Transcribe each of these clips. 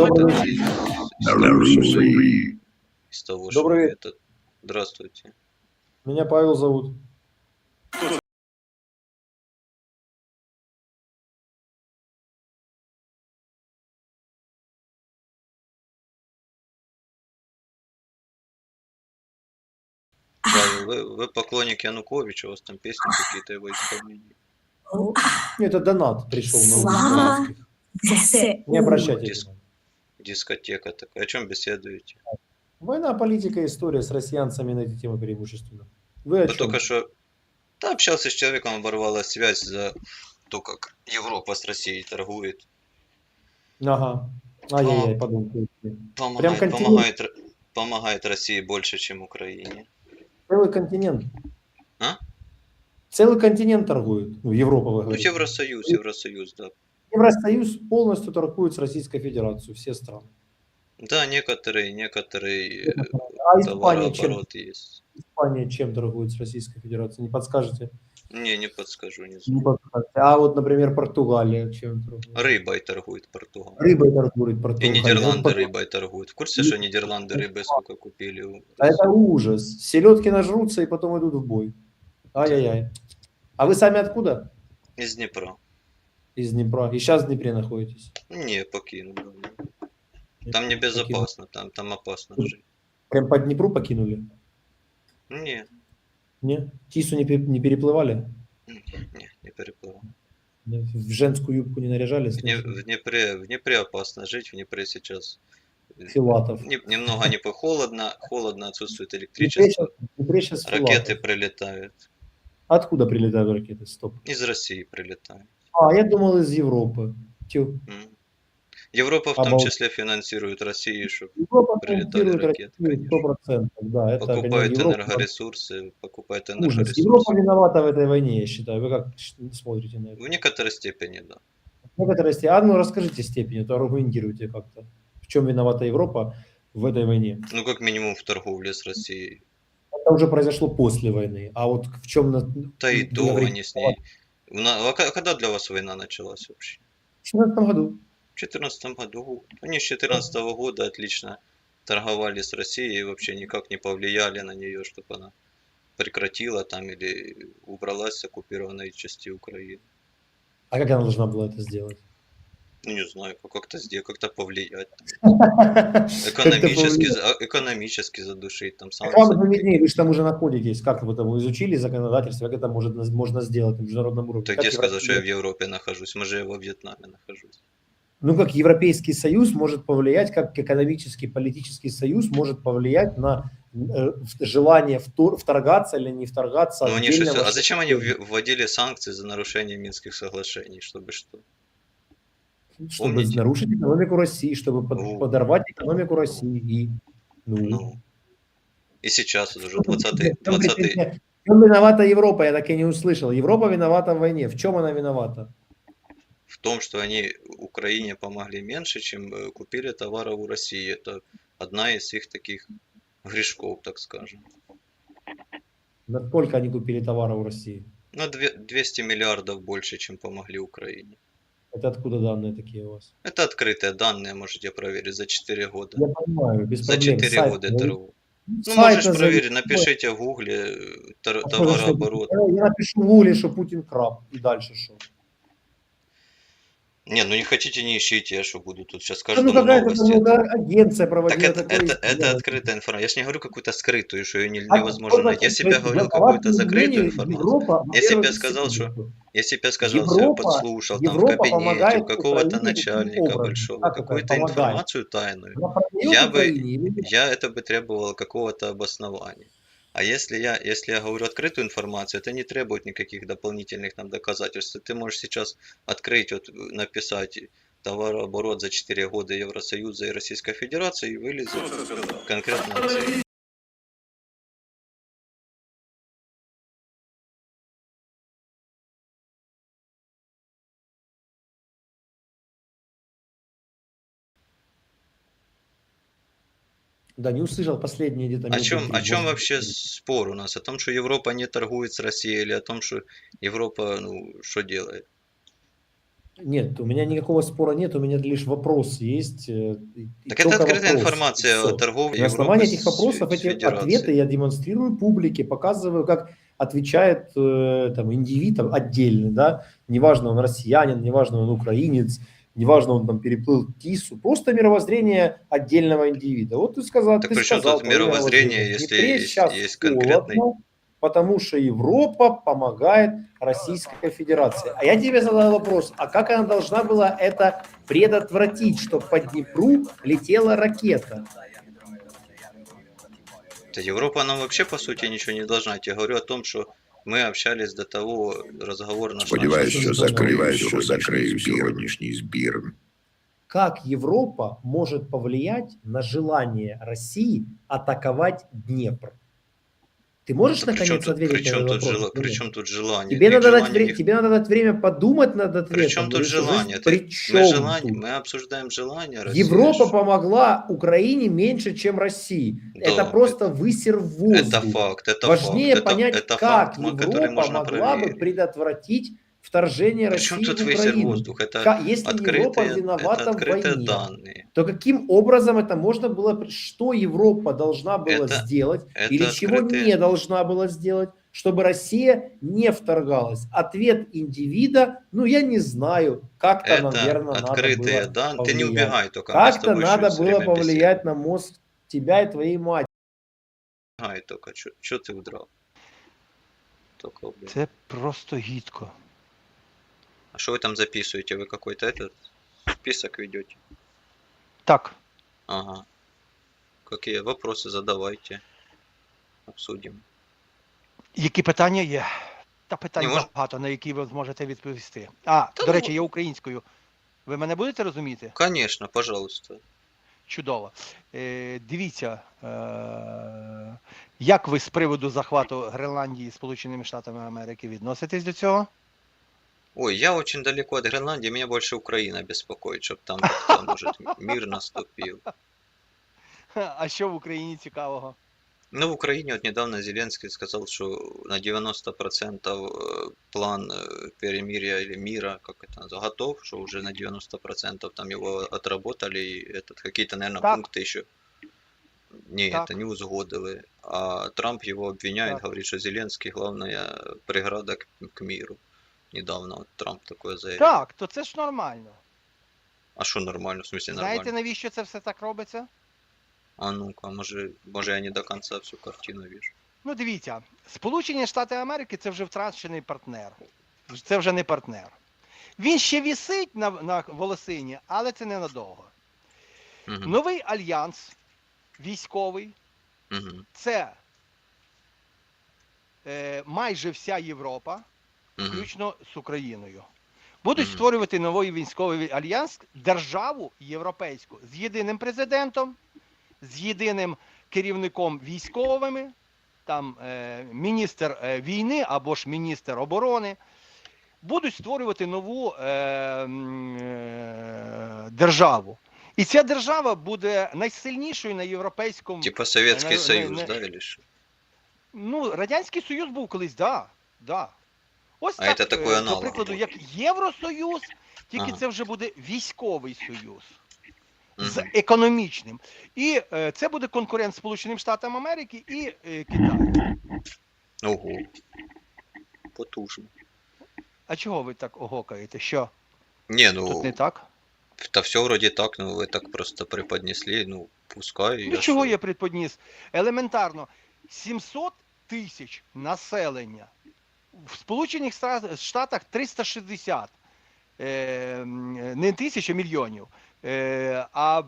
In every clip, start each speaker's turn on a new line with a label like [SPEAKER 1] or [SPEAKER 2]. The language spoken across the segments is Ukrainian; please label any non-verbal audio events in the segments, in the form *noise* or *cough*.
[SPEAKER 1] Добрый вечер.
[SPEAKER 2] из того, что
[SPEAKER 1] Добрый вечер.
[SPEAKER 2] это... Здравствуйте.
[SPEAKER 1] Меня Павел зовут.
[SPEAKER 2] Павел, вы, вы поклонник Януковича, у вас там песни какие-то его исполнения.
[SPEAKER 1] Ну, Это донат пришел на. Не обращайте
[SPEAKER 2] Диск.
[SPEAKER 1] внимания.
[SPEAKER 2] Дискотека такая. О чем беседуете?
[SPEAKER 1] Война, политика, история с россиянцами на эти темы преимущественно. Вы о чем?
[SPEAKER 2] только что... Да, общался с человеком, оборвалась связь за то, как Европа с Россией торгует.
[SPEAKER 1] Ага. Ай-яй-яй, подумал.
[SPEAKER 2] Помогает,
[SPEAKER 1] континент.
[SPEAKER 2] помогает, помогает России больше, чем Украине.
[SPEAKER 1] Целый континент.
[SPEAKER 2] А?
[SPEAKER 1] Целый континент торгует. Ну, Европа, вы
[SPEAKER 2] Ну,
[SPEAKER 1] говорите.
[SPEAKER 2] Евросоюз, Евросоюз, да.
[SPEAKER 1] Евросоюз полностью торгует с Российской Федерацией, все страны.
[SPEAKER 2] Да, некоторые, некоторые э,
[SPEAKER 1] А Испания чем,
[SPEAKER 2] есть.
[SPEAKER 1] Испания чем торгует с Российской Федерацией? Не подскажете?
[SPEAKER 2] Не, не подскажу, не
[SPEAKER 1] Не
[SPEAKER 2] знаю.
[SPEAKER 1] подскажете. А вот, например, Португалия чем торгует?
[SPEAKER 2] Рыбой торгует Португалия.
[SPEAKER 1] Рыбой торгует
[SPEAKER 2] И
[SPEAKER 1] Португалия.
[SPEAKER 2] Нидерланды
[SPEAKER 1] Вот
[SPEAKER 2] рыбой торгуют. В курсе, что Нидерланды рыбы сколько купили? у
[SPEAKER 1] А это ужас. Селедки нажрутся и потом идут в бой. Ай-яй-яй. А вы сами откуда?
[SPEAKER 2] Из Днепра.
[SPEAKER 1] Из Днепра. И сейчас в Днепре находитесь.
[SPEAKER 2] Не, покинул. Там небезопасно, там, там опасно жить.
[SPEAKER 1] Прям по Днепру покинули?
[SPEAKER 2] Не,
[SPEAKER 1] Не? Тису не, не переплывали?
[SPEAKER 2] не, не переплывал.
[SPEAKER 1] В женскую юбку не наряжались?
[SPEAKER 2] В, в Днепре, в Днепре опасно жить, в Днепре сейчас э,
[SPEAKER 1] Филатов.
[SPEAKER 2] не- немного не по холодно, отсутствует
[SPEAKER 1] Днепре
[SPEAKER 2] электричество,
[SPEAKER 1] щас- в Днепре щас
[SPEAKER 2] ракеты прилетают.
[SPEAKER 1] Откуда прилетают ракеты? Стоп.
[SPEAKER 2] Из России прилетают.
[SPEAKER 1] А, я думал из Европы. Тю.
[SPEAKER 2] М. Европа в том числе финансирует Россию, чтобы
[SPEAKER 1] Европа
[SPEAKER 2] Прилетали
[SPEAKER 1] финансирует
[SPEAKER 2] ракеты,
[SPEAKER 1] Россию
[SPEAKER 2] конечно.
[SPEAKER 1] 100%. Да, это,
[SPEAKER 2] покупает
[SPEAKER 1] конечно, Европа-
[SPEAKER 2] энергоресурсы, покупает
[SPEAKER 1] Ужас.
[SPEAKER 2] энергоресурсы.
[SPEAKER 1] Европа виновата в этой войне, я считаю. Вы как ш- смотрите на это?
[SPEAKER 2] В некоторой степени, да.
[SPEAKER 1] В некоторой степени. А ну расскажите степень, а то аргументируйте как-то. В чем виновата Европа в этой войне?
[SPEAKER 2] Ну, как минимум в торговле с Россией.
[SPEAKER 1] Это уже произошло после войны. А вот в чем... на-
[SPEAKER 2] Да и
[SPEAKER 1] вы
[SPEAKER 2] до
[SPEAKER 1] говорите,
[SPEAKER 2] они с ней. На- а когда для вас война началась вообще?
[SPEAKER 1] В 2017 году.
[SPEAKER 2] В 2014 году. Они с 2014 года отлично торговали с Россией и вообще никак не повлияли на нее, чтобы она прекратила там или убралась с оккупированной части Украины.
[SPEAKER 1] А как она должна была это сделать?
[SPEAKER 2] Ну, не знаю, как- как-то сделать, как-то повлиять. *laughs* Экономически, экономически задушить там
[SPEAKER 1] Так вам же вы же там уже находитесь. Как вы там изучили законодательство, как это может, можно сделать на международном уровне?
[SPEAKER 2] Ты где сказал, что я в Европе нахожусь? Может, я во Вьетнаме нахожусь.
[SPEAKER 1] Ну, как Европейский Союз может повлиять, как экономический, политический союз может повлиять на э, желание втор- вторгаться или не вторгаться.
[SPEAKER 2] Ну, они же А зачем они вводили санкции за нарушение Минских соглашений? Чтобы что?
[SPEAKER 1] Чтобы
[SPEAKER 2] помните?
[SPEAKER 1] нарушить экономику России, чтобы
[SPEAKER 2] Ну.
[SPEAKER 1] подорвать экономику России. И, ну,
[SPEAKER 2] Ну. И сейчас уже
[SPEAKER 1] В чем
[SPEAKER 2] 20 20
[SPEAKER 1] претензия? В чем виновата Европа? Я так и не услышал. Европа виновата в войне. В чем она виновата?
[SPEAKER 2] в том, что они Украине помогли меньше, чем э, купили товаров у России. Это одна из их таких грешков, так скажем.
[SPEAKER 1] Насколько они купили товара у России?
[SPEAKER 2] На две- 200 миллиардов больше, чем помогли Украине.
[SPEAKER 1] Это откуда данные такие у вас?
[SPEAKER 2] Это открытые данные, можете проверить за 4 года.
[SPEAKER 1] Я понимаю, без
[SPEAKER 2] За
[SPEAKER 1] проблем.
[SPEAKER 2] 4
[SPEAKER 1] Сайт
[SPEAKER 2] года
[SPEAKER 1] назовите.
[SPEAKER 2] торгов. Ну,
[SPEAKER 1] Сайт
[SPEAKER 2] можешь
[SPEAKER 1] назовите.
[SPEAKER 2] проверить, напишите в гугле э, тор-
[SPEAKER 1] А что же
[SPEAKER 2] товарооборот.
[SPEAKER 1] Я я напишу в Гугле, что Путин краб. И дальше что?
[SPEAKER 2] Не, ну не хотите, не ищите, я что буду тут сейчас
[SPEAKER 1] Да
[SPEAKER 2] каждому
[SPEAKER 1] ну какая-то
[SPEAKER 2] новости.
[SPEAKER 1] ну, да, агенция
[SPEAKER 2] Так
[SPEAKER 1] проводила
[SPEAKER 2] это,
[SPEAKER 1] такое
[SPEAKER 2] это, это
[SPEAKER 1] исследование.
[SPEAKER 2] открытая информация. Я же не говорю какую-то скрытую, что ее не-
[SPEAKER 1] А
[SPEAKER 2] невозможно
[SPEAKER 1] что
[SPEAKER 2] найти. Я
[SPEAKER 1] значит,
[SPEAKER 2] себя
[SPEAKER 1] то есть,
[SPEAKER 2] говорил
[SPEAKER 1] по
[SPEAKER 2] какую-то
[SPEAKER 1] вашему
[SPEAKER 2] закрытую
[SPEAKER 1] мнению,
[SPEAKER 2] информацию.
[SPEAKER 1] Европа,
[SPEAKER 2] Если б я
[SPEAKER 1] во-первых,
[SPEAKER 2] сказал, что-
[SPEAKER 1] секундочку.
[SPEAKER 2] Если бы я сказал, что я
[SPEAKER 1] Европа-
[SPEAKER 2] подслушал там в
[SPEAKER 1] Европа
[SPEAKER 2] кабинете
[SPEAKER 1] помогает
[SPEAKER 2] у какого-то
[SPEAKER 1] Украине каким
[SPEAKER 2] начальника
[SPEAKER 1] образом?
[SPEAKER 2] большого,
[SPEAKER 1] Как это
[SPEAKER 2] какую-то
[SPEAKER 1] помогает?
[SPEAKER 2] информацию тайную,
[SPEAKER 1] Она продает
[SPEAKER 2] Я бы-
[SPEAKER 1] Украине или нет?
[SPEAKER 2] я это бы требовал какого-то обоснования. А если я, если я говорю открытую информацию, это не требует никаких дополнительных нам доказательств. Ты можешь сейчас открыть, вот, написать товарооборот за 4 года Евросоюза и Российской Федерации и вылезет конкретная
[SPEAKER 1] Да, не услышал последние где-то
[SPEAKER 2] О чем, о чем вообще спор у нас? О том, что Европа не торгует с Россией или о том, что Европа, ну, что делает?
[SPEAKER 1] Нет, у меня никакого спора нет, у меня лишь вопрос есть. э,
[SPEAKER 2] Так это открытая
[SPEAKER 1] вопрос,
[SPEAKER 2] информация о торговле
[SPEAKER 1] На основании
[SPEAKER 2] Европы
[SPEAKER 1] этих вопросов, эти ответы я демонстрирую публике, показываю, как отвечает э, там индивид там, отдельный, да, неважно он россиянин, неважно он украинец, неважно он там переплыл Тису, просто мировоззрение отдельного индивида. Вот ты сказал,
[SPEAKER 2] Так
[SPEAKER 1] ты сказал,
[SPEAKER 2] тут мировоззрение, если есть- есть конкретный-
[SPEAKER 1] холодно, потому что Европа помогает Российской Федерации. А я тебе задал вопрос, а как она должна была это предотвратить, чтобы по Днепру летела ракета?
[SPEAKER 2] Да Европа нам вообще по сути ничего не должна. Я тебе говорю о том, что мы общались до того, разговор наш
[SPEAKER 3] Сподіваюсь, що закрию, що закрию сьогоднішній збір.
[SPEAKER 1] Как Европа может повлиять на желание России атаковать Днепр? Ты можешь
[SPEAKER 2] Да при чем
[SPEAKER 1] наконец
[SPEAKER 2] тут,
[SPEAKER 1] ответить
[SPEAKER 2] при
[SPEAKER 1] на этот
[SPEAKER 2] тут,
[SPEAKER 1] вопрос? или
[SPEAKER 2] при чем тут желание?
[SPEAKER 1] Тебе надо, дать
[SPEAKER 2] желания,
[SPEAKER 1] вре-
[SPEAKER 2] ни-
[SPEAKER 1] тебе надо дать время подумать над ответом.
[SPEAKER 2] При чем тут желание? Ты-
[SPEAKER 1] При
[SPEAKER 2] мы,
[SPEAKER 1] чем
[SPEAKER 2] желание,
[SPEAKER 1] тут?
[SPEAKER 2] мы обсуждаем желание России.
[SPEAKER 1] Европа
[SPEAKER 2] что-
[SPEAKER 1] помогла Украине меньше, чем России.
[SPEAKER 2] Да,
[SPEAKER 1] это просто высер в воздух.
[SPEAKER 2] Это факт, это
[SPEAKER 1] Важнее
[SPEAKER 2] факт. это-
[SPEAKER 1] понять,
[SPEAKER 2] это,
[SPEAKER 1] как
[SPEAKER 2] факт,
[SPEAKER 1] Европа могла бы
[SPEAKER 2] проверить.
[SPEAKER 1] предотвратить вторжение
[SPEAKER 2] Причем
[SPEAKER 1] России
[SPEAKER 2] тут
[SPEAKER 1] в Украину.
[SPEAKER 2] воздух? Это
[SPEAKER 1] Если Европа
[SPEAKER 2] открытые,
[SPEAKER 1] виновата
[SPEAKER 2] это
[SPEAKER 1] в
[SPEAKER 2] открытые
[SPEAKER 1] войне,
[SPEAKER 2] данные.
[SPEAKER 1] то каким образом это можно было, что Европа должна была
[SPEAKER 2] Это-
[SPEAKER 1] сделать
[SPEAKER 2] это
[SPEAKER 1] или чего
[SPEAKER 2] открытые-
[SPEAKER 1] не должна была сделать, чтобы Россия не вторгалась? Ответ индивида, ну я не знаю, как-то,
[SPEAKER 2] Это
[SPEAKER 1] наверное, надо
[SPEAKER 2] открытые
[SPEAKER 1] было
[SPEAKER 2] данные. Ты не
[SPEAKER 1] повлиять.
[SPEAKER 2] убегай только.
[SPEAKER 1] Как-то надо было повлиять на мозг тебя и твоей матери.
[SPEAKER 2] Убегай только. Что ты удрал? Только, блин.
[SPEAKER 4] Це просто гідко.
[SPEAKER 2] А что вы там записываете? Вы какой-то этот список ведете?
[SPEAKER 4] Так,
[SPEAKER 2] Ага. Какие вопросы задавайте. Обсудим.
[SPEAKER 4] які питання є? Та питань
[SPEAKER 2] Ні, мож-
[SPEAKER 4] багато, на які ви зможете відповісти. А,
[SPEAKER 2] Та
[SPEAKER 4] до
[SPEAKER 2] ну-
[SPEAKER 4] речі, я українською. Ви мене будете розуміти?
[SPEAKER 2] Конечно, пожалуйста.
[SPEAKER 4] Чудово. Е, дивіться, е, як ви з приводу захвату Гренландії Сполученими Штатами Америки відноситесь до цього?
[SPEAKER 2] Ой, я очень далеко от Гренландии, меня больше Украина беспокоит, чтобы там как-то, может, мир наступил.
[SPEAKER 4] Ха, А що в Україні цікавого?
[SPEAKER 2] Ну, в Украине вот недавно Зеленский сказал, что на 90% э, план э, перемирия или мира, как это называется, готов, что уже на 90% там его отработали, и этот, какие-то, наверное,
[SPEAKER 4] Так.
[SPEAKER 2] пункты еще не,
[SPEAKER 4] Так.
[SPEAKER 2] это не узгодили. А Трамп его обвиняет,
[SPEAKER 4] Так.
[SPEAKER 2] говорит, что Зеленский главная преграда к, к миру. Недавно вот Трамп такое заявил.
[SPEAKER 4] Так, то це ж нормально.
[SPEAKER 2] А что нормально, в смысле нормально?
[SPEAKER 4] Знаєте, навіщо це все так робиться?
[SPEAKER 2] А ну-ка, може, може я не до конца всю картину вижу.
[SPEAKER 4] Ну, дивіться, Сполучені Штати Америки це вже втрачений партнер. Це вже не партнер. Він ще вісить на, на волосині, але це ненадовго.
[SPEAKER 2] Угу.
[SPEAKER 4] Новий альянс військовий
[SPEAKER 2] угу.
[SPEAKER 4] це е, майже вся Європа. Включно з Україною. Будуть створювати новий військовий альянс, державу європейську з єдиним президентом, з єдиним керівником військовими, там е, міністр е, війни або ж міністр оборони. Будуть створювати нову е, е, державу. І ця держава буде найсильнішою на європейському
[SPEAKER 2] Типа Советский
[SPEAKER 4] не-
[SPEAKER 2] Союз,
[SPEAKER 4] не-
[SPEAKER 2] да, или?
[SPEAKER 4] Ну, Радянський Союз був колись, да, да. Ось
[SPEAKER 2] А
[SPEAKER 4] так,
[SPEAKER 2] це такий аналог
[SPEAKER 4] до прикладу, як Євросоюз, тільки
[SPEAKER 2] Ага.
[SPEAKER 4] це вже буде військовий союз з економічним. І е, це буде конкурент Сполученим Штатам Америки і е, Китаю.
[SPEAKER 2] Ого. Потужно.
[SPEAKER 4] А чого ви так огокаєте? Що? Тут
[SPEAKER 2] ну,
[SPEAKER 4] не так?
[SPEAKER 2] да все вроде так, ну вы так просто преподнесли, ну, пускай.
[SPEAKER 4] Ну
[SPEAKER 2] я
[SPEAKER 4] чого
[SPEAKER 2] що?
[SPEAKER 4] я предподніс? Елементарно, 700 тисяч населення В Сполучених Ста- Штатах 360. Е, м, не тисяч, а мільйонів. Е, а,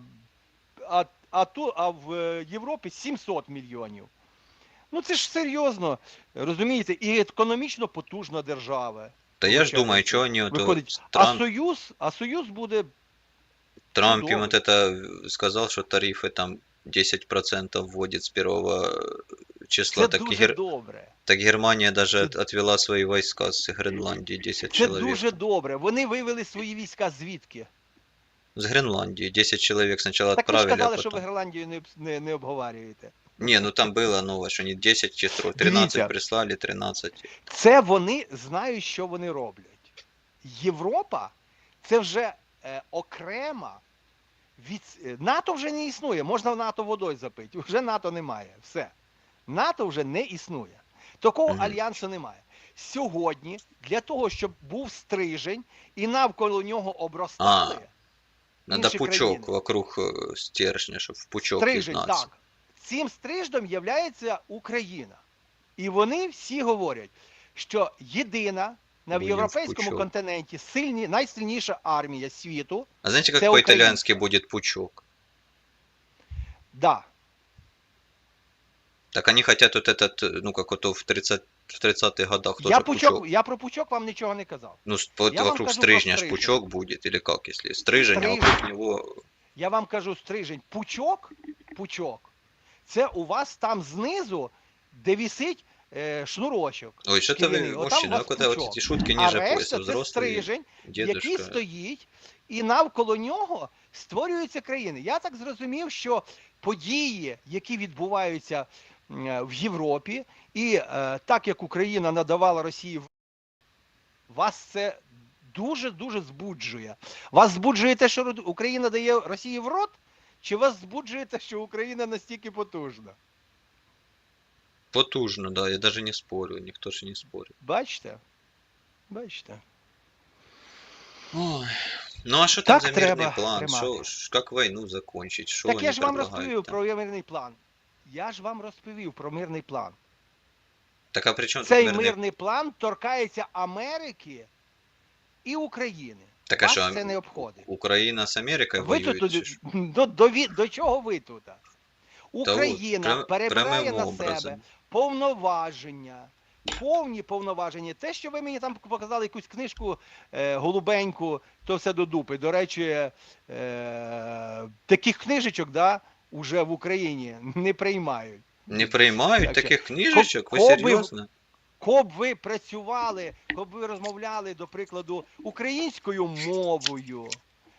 [SPEAKER 4] а, а, ту, а в е, Європі 700 мільйонів. Ну це ж серйозно, розумієте, і економічно потужна держава.
[SPEAKER 2] Да я ж
[SPEAKER 4] Получается,
[SPEAKER 2] думаю, что они вот,
[SPEAKER 4] Виходить,
[SPEAKER 2] вот
[SPEAKER 4] а
[SPEAKER 2] Трамп,
[SPEAKER 4] Союз, а Союз буде
[SPEAKER 2] Трамп им
[SPEAKER 4] чудово.
[SPEAKER 2] вот это сказал, что тарифы там 10% вводит с первого э, числа,
[SPEAKER 4] це
[SPEAKER 2] так,
[SPEAKER 4] дуже
[SPEAKER 2] Гер-
[SPEAKER 4] добре.
[SPEAKER 2] так Германия даже
[SPEAKER 4] Це-
[SPEAKER 2] от- отвела свои войска с Гренландии, 10
[SPEAKER 4] Це дуже добре. Вони вивели свої війська звідки?
[SPEAKER 2] С Гренландии 10 человек сначала
[SPEAKER 4] Так ви ж
[SPEAKER 2] отправили,
[SPEAKER 4] казали, що ви. Гренландію не, не, не обговорюєте.
[SPEAKER 2] Не, ну там было новое, что они 10 чи 13
[SPEAKER 4] Дивіться.
[SPEAKER 2] прислали, 13.
[SPEAKER 4] Це вони знають, що вони роблять. Європа це вже е, окрема від е, НАТО вже не існує. Можна в НАТО водою запити. Вже НАТО немає. Все. НАТО вже не існує. Такого альянсу немає. Сьогодні для того, щоб був стрижень і навколо нього обростали.
[SPEAKER 2] Надо пучок
[SPEAKER 4] країни.
[SPEAKER 2] вокруг э, стержня, чтобы в пучок
[SPEAKER 4] Стрижень, так. Цим стриждом є Україна. І вони всі говорять, що єдина на
[SPEAKER 2] Будем
[SPEAKER 4] європейському
[SPEAKER 2] пучок.
[SPEAKER 4] континенті сильні, найсильніша армія світу.
[SPEAKER 2] А как
[SPEAKER 4] українська.
[SPEAKER 2] по-итальянски будет пучок?
[SPEAKER 4] Да,
[SPEAKER 2] Так они хотят вот этот, э, ну как вот в 30 в 30-х годах тоже
[SPEAKER 4] я,
[SPEAKER 2] пучок.
[SPEAKER 4] пучок, я про пучок вам нічого не казав.
[SPEAKER 2] Ну, с- вот
[SPEAKER 4] Я вам
[SPEAKER 2] вокруг
[SPEAKER 4] кажу про
[SPEAKER 2] стрижня ж
[SPEAKER 4] стрижень.
[SPEAKER 2] пучок будет, или как, если стрижень, а
[SPEAKER 4] Стрижень.
[SPEAKER 2] вокруг него...
[SPEAKER 4] Я вам кажу стрижень. Пучок, пучок. Це у вас там знизу, де висить е, шнурочок.
[SPEAKER 2] Ой, что-то
[SPEAKER 4] Кирилл,
[SPEAKER 2] вы,
[SPEAKER 4] вот там
[SPEAKER 2] мужчина,
[SPEAKER 4] у
[SPEAKER 2] а
[SPEAKER 4] вас
[SPEAKER 2] куда вот
[SPEAKER 4] пучок.
[SPEAKER 2] эти шутки
[SPEAKER 4] А
[SPEAKER 2] ниже
[SPEAKER 4] решта
[SPEAKER 2] пояса,
[SPEAKER 4] це
[SPEAKER 2] взрослый
[SPEAKER 4] стрижень, який
[SPEAKER 2] дедушка.
[SPEAKER 4] стоїть, і навколо нього створюються країни. Я так зрозумів, що події, які відбуваються м, е, в Європі, і е, так як Україна надавала Росії, вас це дуже дуже збуджує. Вас збуджує те, що Україна дає Росії в рот, чи вас збуджує те, що Україна настільки потужна?
[SPEAKER 2] Потужно, да, я даже не спорю, никто же не спорит.
[SPEAKER 4] Бачите? Бачите?
[SPEAKER 2] Ой. Ну а что там
[SPEAKER 4] Так
[SPEAKER 2] за
[SPEAKER 4] треба
[SPEAKER 2] план? Шо, ш- как войну
[SPEAKER 4] Так я ж вам розповів про мирний план. Я ж вам розповів про мирний план.
[SPEAKER 2] Так а при чем тут
[SPEAKER 4] Цей
[SPEAKER 2] мирный...
[SPEAKER 4] мирний план торкається Америки і України.
[SPEAKER 2] Так а
[SPEAKER 4] Вас
[SPEAKER 2] що,
[SPEAKER 4] це не обходить.
[SPEAKER 2] Україна з Америкою
[SPEAKER 4] Ви
[SPEAKER 2] воюють?
[SPEAKER 4] тут
[SPEAKER 2] чи що?
[SPEAKER 4] до, до, до чого ви тут? Україна
[SPEAKER 2] прям-
[SPEAKER 4] перебирає
[SPEAKER 2] прямим
[SPEAKER 4] на
[SPEAKER 2] образом.
[SPEAKER 4] себе повноваження, повні повноваження. Те, що ви мені там показали якусь книжку е, голубеньку, то все до дупи. До речі, е, таких книжечок, да, уже в Україні не приймають.
[SPEAKER 2] Не приймають
[SPEAKER 4] Так
[SPEAKER 2] таких книжечок? Ви
[SPEAKER 4] коби-
[SPEAKER 2] серйозно?
[SPEAKER 4] Коб ви працювали, коб ви розмовляли, до прикладу, українською мовою,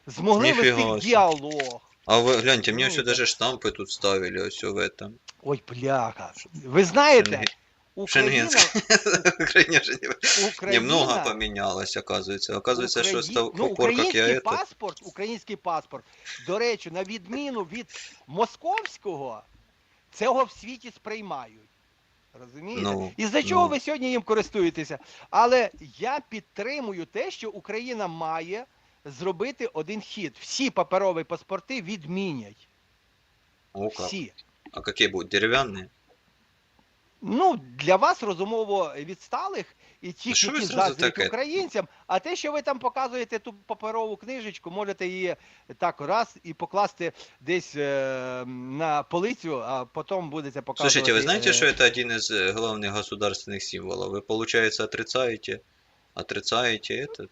[SPEAKER 4] змогли
[SPEAKER 2] Ніфіга
[SPEAKER 4] вести діалог.
[SPEAKER 2] А ви гляньте, мені
[SPEAKER 4] Ну, так.
[SPEAKER 2] даже штампи тут ставили ось в этом.
[SPEAKER 4] Ой, бляха. Ви знаєте, Україна, *laughs*
[SPEAKER 2] Україна же не-
[SPEAKER 4] Україна,
[SPEAKER 2] немного поменялось, оказывается. Оказывается, что с
[SPEAKER 4] Украї-
[SPEAKER 2] того
[SPEAKER 4] ну,
[SPEAKER 2] пор, как я
[SPEAKER 4] український
[SPEAKER 2] это...
[SPEAKER 4] паспорт, український паспорт, до речі, на відміну від московського, цього в світі сприймають. Розумієте?
[SPEAKER 2] Ну,
[SPEAKER 4] І за чого
[SPEAKER 2] ну.
[SPEAKER 4] ви сьогодні їм користуєтеся? Але я підтримую те, що Україна має зробити один хід. Всі паперові паспорти відмінять.
[SPEAKER 2] О, как.
[SPEAKER 4] Всі.
[SPEAKER 2] А какие будут? Деревянные?
[SPEAKER 4] Ну, для вас розумово відсталих і
[SPEAKER 2] Ну,
[SPEAKER 4] тих,
[SPEAKER 2] що ви
[SPEAKER 4] які
[SPEAKER 2] зразу
[SPEAKER 4] заздрять
[SPEAKER 2] таке?
[SPEAKER 4] українцям. А те, що ви там показуєте ту паперову книжечку, можете її так раз і покласти десь е, на полицю, а потім будете показувати.
[SPEAKER 2] Слушайте, вы знаете,
[SPEAKER 4] е,
[SPEAKER 2] что это один из э, главных государственных символов? Вы, получается, отрицаете, отрицаете этот?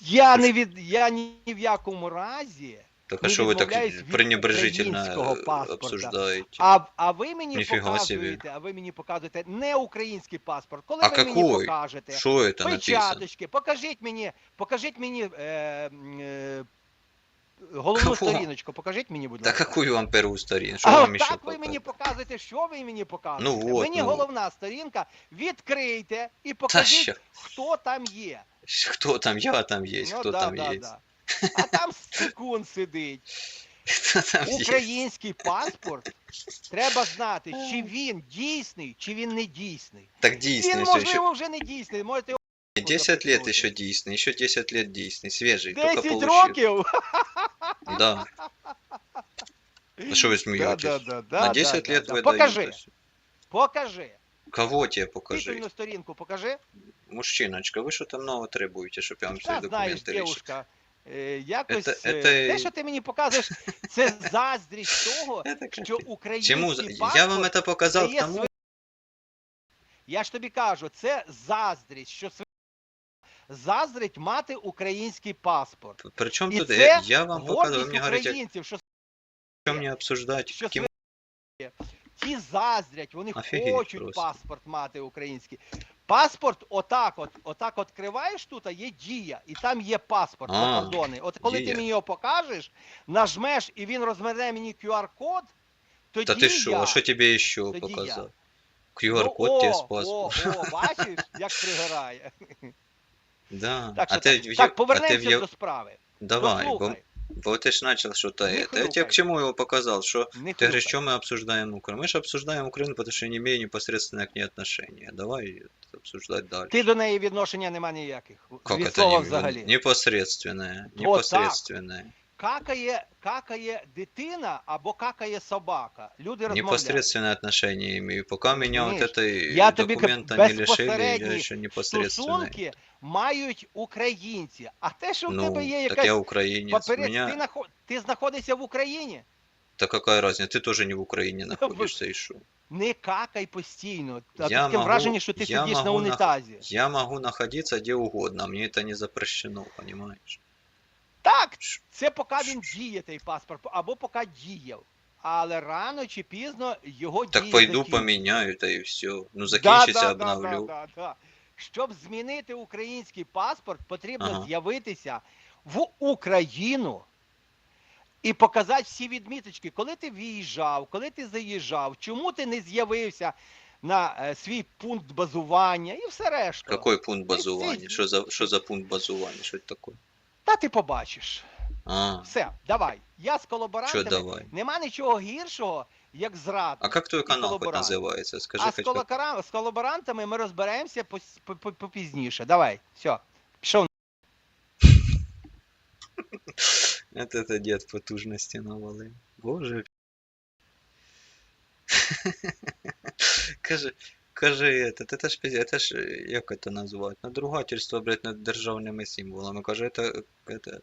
[SPEAKER 4] Я не від я ні в якому разі.
[SPEAKER 2] Так а
[SPEAKER 4] Не
[SPEAKER 2] что вы так
[SPEAKER 4] відмовляюсь від
[SPEAKER 2] пренебрежительно
[SPEAKER 4] українського
[SPEAKER 2] э,
[SPEAKER 4] паспорта.
[SPEAKER 2] обсуждаете?
[SPEAKER 4] А, а ви мені
[SPEAKER 2] Ніфіга собі.
[SPEAKER 4] показуєте, а ви мені показуєте не український паспорт. Коли
[SPEAKER 2] А
[SPEAKER 4] ви мені
[SPEAKER 2] какой?
[SPEAKER 4] покажете?
[SPEAKER 2] Что это написано?
[SPEAKER 4] Печаточки, покажіть мені, покажіть мені е, е, головну
[SPEAKER 2] Кого?
[SPEAKER 4] сторіночку, покажіть мені, будь
[SPEAKER 2] Да
[SPEAKER 4] ласка.
[SPEAKER 2] какую вам перу старин? Что
[SPEAKER 4] А
[SPEAKER 2] вам
[SPEAKER 4] от
[SPEAKER 2] еще
[SPEAKER 4] так ви мені показуєте, що ви мені показуєте.
[SPEAKER 2] Ну от,
[SPEAKER 4] мені
[SPEAKER 2] ну.
[SPEAKER 4] головна сторінка, відкрийте і
[SPEAKER 2] Да
[SPEAKER 4] покажіть,
[SPEAKER 2] ща.
[SPEAKER 4] хто там є.
[SPEAKER 2] Кто там? Я там есть,
[SPEAKER 4] ну,
[SPEAKER 2] кто
[SPEAKER 4] да,
[SPEAKER 2] там
[SPEAKER 4] да,
[SPEAKER 2] есть?
[SPEAKER 4] Да. А там секунд сидить.
[SPEAKER 2] Кто там есть?
[SPEAKER 4] Український паспорт треба знати, чи він дійсний, чи він не дійсний.
[SPEAKER 2] Так
[SPEAKER 4] Він,
[SPEAKER 2] Дисней все еще.
[SPEAKER 4] можливо, вже не дійсний. Можете
[SPEAKER 2] 10 лет
[SPEAKER 4] запихнути.
[SPEAKER 2] еще Дисней, еще 10 лет Дисней, свежий, только
[SPEAKER 4] 10
[SPEAKER 2] получил.
[SPEAKER 4] років.
[SPEAKER 2] Да. Ну что вы
[SPEAKER 4] Да,
[SPEAKER 2] смеетесь?
[SPEAKER 4] да, да, да,
[SPEAKER 2] На
[SPEAKER 4] да,
[SPEAKER 2] 10
[SPEAKER 4] да,
[SPEAKER 2] лет
[SPEAKER 4] да.
[SPEAKER 2] выдают.
[SPEAKER 4] Покажи,
[SPEAKER 2] то есть.
[SPEAKER 4] покажи.
[SPEAKER 2] Кого тебе покажи?
[SPEAKER 4] Титульну сторінку покажи.
[SPEAKER 2] Мужчиночка, вы что-то много требуете, чтобы я вам все
[SPEAKER 4] Та знаєш,
[SPEAKER 2] документы решил.
[SPEAKER 4] дівушка, е, якось
[SPEAKER 2] Это-
[SPEAKER 4] е,
[SPEAKER 2] это-
[SPEAKER 4] те, що ти мені показуєш, це заздрість того,
[SPEAKER 2] Это
[SPEAKER 4] що
[SPEAKER 2] капец.
[SPEAKER 4] український
[SPEAKER 2] Чему? за-
[SPEAKER 4] паспорт
[SPEAKER 2] Я вам это показал к
[SPEAKER 4] дає
[SPEAKER 2] тому,
[SPEAKER 4] сви- Я ж тобі кажу, це заздрість, що сви- заздрить мати український паспорт.
[SPEAKER 2] причем
[SPEAKER 4] І
[SPEAKER 2] тут
[SPEAKER 4] це
[SPEAKER 2] я, я вам показываю, вы
[SPEAKER 4] Гордість
[SPEAKER 2] мне говорите,
[SPEAKER 4] українців, що
[SPEAKER 2] что мне обсуждать,
[SPEAKER 4] що
[SPEAKER 2] каким
[SPEAKER 4] ті заздрять, вони
[SPEAKER 2] Офігеть
[SPEAKER 4] хочуть
[SPEAKER 2] просто.
[SPEAKER 4] паспорт мати український. Паспорт, отак, от, отак відкриваєш тут, а є дія, і там є паспорт
[SPEAKER 2] А,
[SPEAKER 4] закордонний. От коли
[SPEAKER 2] дія.
[SPEAKER 4] ти мені його покажеш, нажмеш і він розмерне мені QR-код, тоді
[SPEAKER 2] ты что,
[SPEAKER 4] я...
[SPEAKER 2] а еще
[SPEAKER 4] Тоді
[SPEAKER 2] показал?
[SPEAKER 4] Ну,
[SPEAKER 2] QR-код
[SPEAKER 4] о,
[SPEAKER 2] тебе с
[SPEAKER 4] О,
[SPEAKER 2] паспортом.
[SPEAKER 4] о, бачиш, як пригорає. *laughs*
[SPEAKER 2] Да.
[SPEAKER 4] Так,
[SPEAKER 2] а
[SPEAKER 4] що
[SPEAKER 2] ти,
[SPEAKER 4] так, так
[SPEAKER 2] а ти
[SPEAKER 4] до справи.
[SPEAKER 2] Давай, бо,
[SPEAKER 4] Дослухай.
[SPEAKER 2] бо ти ж начал что-то
[SPEAKER 4] Не
[SPEAKER 2] это. Я тебе
[SPEAKER 4] хрюкай.
[SPEAKER 2] к чему его показал, что
[SPEAKER 4] Не
[SPEAKER 2] ты говоришь,
[SPEAKER 4] хрюкай.
[SPEAKER 2] что мы обсуждаем Украину? Мы же обсуждаем Украину, потому что я не имею непосредственно к ней отношения. Давай обсуждать дальше.
[SPEAKER 4] Ти до неї відношення нема ніяких.
[SPEAKER 2] Как
[SPEAKER 4] Від
[SPEAKER 2] это
[SPEAKER 4] слова
[SPEAKER 2] не,
[SPEAKER 4] взагалі.
[SPEAKER 2] непосредственное?
[SPEAKER 4] Вот
[SPEAKER 2] Непосредственное.
[SPEAKER 4] Какає, какає дитина або какає собака. Люди розмовляють.
[SPEAKER 2] Непосредственное отношение имею. Пока меня вот
[SPEAKER 4] Розумієш?
[SPEAKER 2] этой
[SPEAKER 4] Я тобі
[SPEAKER 2] документа
[SPEAKER 4] кажу,
[SPEAKER 2] не лишили, я
[SPEAKER 4] безпосередні
[SPEAKER 2] еще непосредственное.
[SPEAKER 4] Стосунки мають українці. А те, що в
[SPEAKER 2] Ну,
[SPEAKER 4] тебе є
[SPEAKER 2] так
[SPEAKER 4] якась
[SPEAKER 2] я украинец.
[SPEAKER 4] паперець,
[SPEAKER 2] Меня...
[SPEAKER 4] ти, нахо... ти знаходишся в Україні.
[SPEAKER 2] Да какая разница? Ты тоже не в Украине находишься, и шо?
[SPEAKER 4] Не какай постійно. А
[SPEAKER 2] Я
[SPEAKER 4] таке
[SPEAKER 2] могу-
[SPEAKER 4] враження, що ти
[SPEAKER 2] я
[SPEAKER 4] сидиш на
[SPEAKER 2] могу нах-
[SPEAKER 4] унітазі.
[SPEAKER 2] Я могу находиться где угодно, мне это не запрещено, понимаешь?
[SPEAKER 4] Так, це поки він діє, той паспорт, або поки діяв. Але рано чи пізно його
[SPEAKER 2] Так пойду
[SPEAKER 4] закінчиться.
[SPEAKER 2] поменяю, да и все. Ну закінчиться,
[SPEAKER 4] да, да,
[SPEAKER 2] обновлю.
[SPEAKER 4] да, да, да. Щоб змінити український паспорт, потрібно
[SPEAKER 2] Ага.
[SPEAKER 4] з'явитися в Україну і показати всі відміточки, коли ти виїжджав, коли ти заїжджав, чому ти не з'явився на е, свій пункт базування і все решта.
[SPEAKER 2] Какой пункт базування? Що за, що за пункт базування? Що це таке?
[SPEAKER 4] Та ти побачиш.
[SPEAKER 2] А,
[SPEAKER 4] Все, давай. Я з колаборантами.
[SPEAKER 2] давай?
[SPEAKER 4] Нема нічого гіршого, як зрада.
[SPEAKER 2] А як твій канал хоч називається? Скажи
[SPEAKER 4] А
[SPEAKER 2] хоч
[SPEAKER 4] з колаборантами ми розберемося попізніше. Давай, все. Пішов.
[SPEAKER 2] Это, это дед потужності навалив. Боже. *laughs* Каже, каже, это, это ж, пиздец, это ж, як это назвати? Надругательство, блядь, над державними символами. Каже, это, это